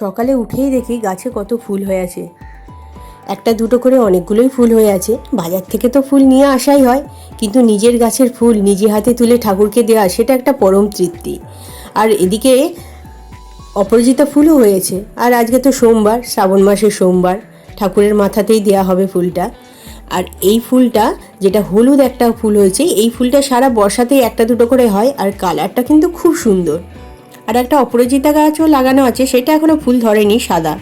সকালে উঠেই দেখি গাছে কত ফুল হয়ে আছে। একটা দুটো করে অনেকগুলোই ফুল হয়ে আছে। বাজার থেকে তো ফুল নিয়ে আসাই হয়, কিন্তু নিজের গাছের ফুল নিজে হাতে তুলে ঠাকুরকে দেওয়া সেটা একটা পরম তৃপ্তি। আর এদিকে অপরাজিতা ফুলও হয়েছে। আর আজকে তো সোমবার, শ্রাবণ মাসের সোমবার, ঠাকুরের মাথাতেই দেওয়া হবে ফুলটা। আর এই ফুলটা, যেটা হলুদ একটা ফুল হয়েছে, এই ফুলটা সারা বর্ষাতেই একটা দুটো করে হয়, আর কালারটা কিন্তু খুব সুন্দর। আর একটা অপরাজিতা গাছও লাগানো আছে সেটা এখনও ফুল ধরেনি সাদা।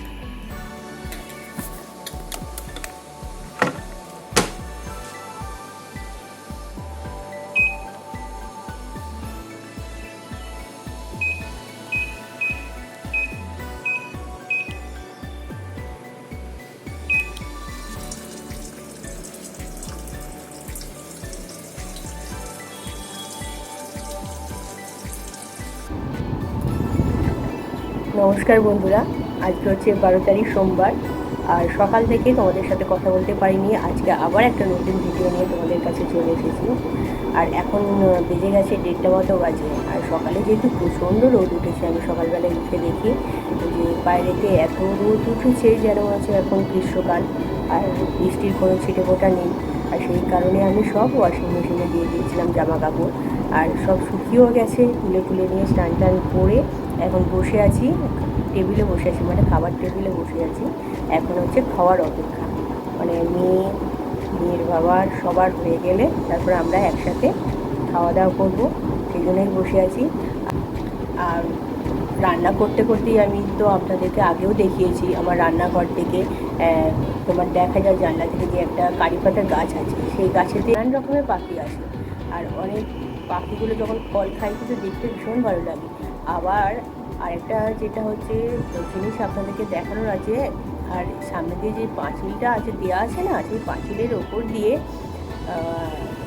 নমস্কার বন্ধুরা, আজকে হচ্ছে বারো তারিখ সোমবার, আর সকাল থেকে তোমাদের সাথে কথা বলতে পারিনি, আজকে আবার একটা নতুন ভিডিও নিয়ে তোমাদের কাছে চলে এসেছি। আর এখন বেজে গেছে দেড়টা মতো বাজে, আর সকালে যেহেতু প্রচণ্ড রোদ উঠেছে, আমি সকালবেলায় উঠে দেখি যে বাইরেতে এত রোদ উঠেছে যেন আছে এখন গ্রীষ্মকাল, আর বৃষ্টির কোনো ছিটে ফোটা নেই। আর সেই কারণে আমি সব ওয়াশিং মেশিনে দিয়ে দিয়েছিলাম জামা কাপড় আর সব শুকিয়েও গেছে, তুলে তুলে নিয়ে স্নান টান করে এখন বসে আছি টেবিলে বসে আছি মানে খাবার টেবিলে বসে আছি। এখন হচ্ছে খাওয়ার অপেক্ষা। মানে মেয়ে, মেয়ের বাবার সবার হয়ে গেলে তারপর আমরা একসাথে খাওয়া দাওয়া করব সেই জন্যই বসে আছি। আর রান্না করতে করতেই আমি তো আপনাদেরকে আগেও দেখিয়েছি, আমার রান্নাঘর থেকে তোমার দেখা যায় জানলা থেকে যে একটা কারি পাতার গাছ আছে, সেই গাছেতে নানান রকমের পাখি আসে। আর অনেক পাখিগুলো যখন ফল খায়, কিন্তু দেখতে ভীষণ ভালো লাগে। আবার আরেকটা যেটা হচ্ছে, জিনিস আপনাদেরকে দেখানোর আছে, আর সামনে দিয়ে যে পাঁচিলটা আছে দেওয়া আছে না, সেই পাঁচিলের ওপর দিয়ে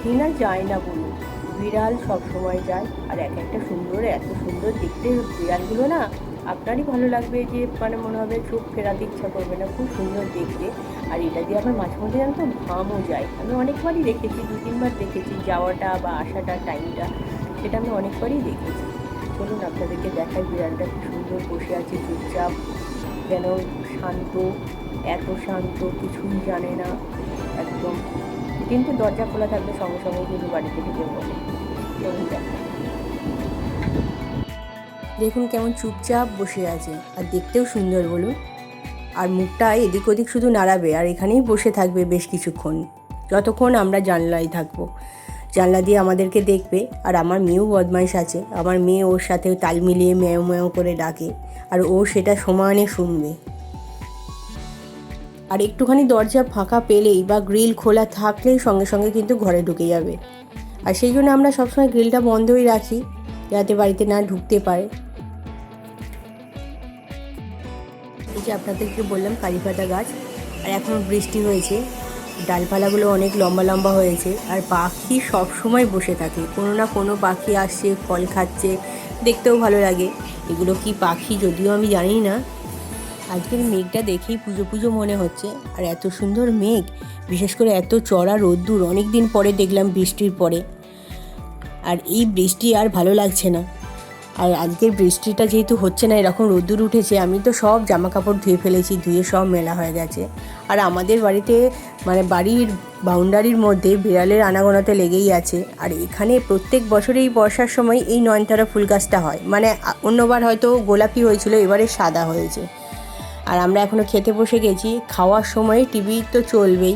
কিনা যায় না বলুন। বিড়াল সব সময় যায়, আর এক একটা সুন্দর, এত সুন্দর দেখতে বিড়ালগুলো না, আপনারই ভালো লাগবে যে মানে মনে হবে চোখ ফেরাতে ইচ্ছা করবে না, খুব সুন্দর দেখতে। আর এটা দিয়ে আমার মাঝে মধ্যে জানো তো, ঘামও যায়। আমি অনেকবারই দেখেছি, দু তিনবার দেখেছি, যাওয়াটা বা আসাটা, টাইমটা, সেটা আমি অনেকবারই দেখেছি। চলুন আপনাদেরকে দেখাই বিড়ালটা কি সুন্দর বসে আছে চুপচাপ। যেন শান্ত, এত শান্ত, কিছুই জানে না একদম। কিন্তু দরজা খোলা থাকলে সঙ্গে সঙ্গে কিন্তু বাড়ি থেকে চলুন দেখাই। দেখুন কেমন চুপচাপ বসে আছে, আর দেখতেও সুন্দর বলুন। আর মুখটা এদিক ওদিক শুধু নাড়াবে, আর এখানেই বসে থাকবে বেশ কিছুক্ষণ। যতক্ষণ আমরা জানলায় থাকব। জানলা দিয়ে আমাদেরকে দেখবে, আর আমার মেয়েও বদমাইশ আছে। আমার মেয়ে ওর সাথে তাল মিলিয়ে ম্যাও ম্যাও করে ডাকে, আর ও সেটা সমানে শুনবে। আর একটুখানি দরজা ফাঁকা পেলেই বা গ্রিল খোলা থাকলেই সঙ্গে সঙ্গে কিন্তু ঘরে ঢুকে যাবে। আর সেই জন্য আমরা সবসময় গ্রিলটা বন্ধই রাখি, যাতে বাড়িতে না ঢুকতে পারে। এই যে আপনাদেরকে বললাম কারিপাতা গাছ, আর এখন বৃষ্টি হয়েছে। ডালপালাগুলো অনেক লম্বা লম্বা হয়েছে আর পাখি সব সময় বসে থাকে। কোনো না কোনো পাখি আসছে, ফল খাচ্ছে, দেখতেও ভালো লাগে। এগুলো কি পাখি যদিও আমি জানি না। আজকের মেঘটা দেখেই পুজো পুজো মনে হচ্ছে। আর এত সুন্দর মেঘ, বিশেষ করে এত চড়া রোদ্দুর অনেক দিন পরে দেখলাম বৃষ্টির পরে। আর এই বৃষ্টি আর ভালো লাগছে না। আর আজকের বৃষ্টিটা যেহেতু হচ্ছে না, এরকম রোদ্দুর উঠেছে, আমি তো সব জামা কাপড় ধুয়ে ফেলেছি, ধুয়ে সব মেলা হয়ে গেছে। আর আমাদের বাড়িতে মানে বাড়ির বাউন্ডারির মধ্যে বিড়ালের আনাগোনাতে লেগেই আছে। আর এখানে প্রত্যেক বছরেই বর্ষার সময় এই নয়নতারা ফুল গাছটা হয়। মানে অন্যবার হয়তো গোলাপি হয়েছিল, এবারে সাদা হয়েছে। আর আমরা এখনও খেতে বসে গেছি, খাওয়ার সময় টিভি তো চলবেই।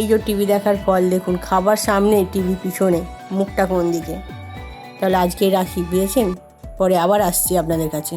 এই যে টিভি দেখার ফল দেখুন, খাবার সামনে টিভি পিছনে, মুখটা কোন দিকে? তাহলে আজকে রাখি, বুঝেছেন? পরে আবার আসছি আপনাদের কাছে।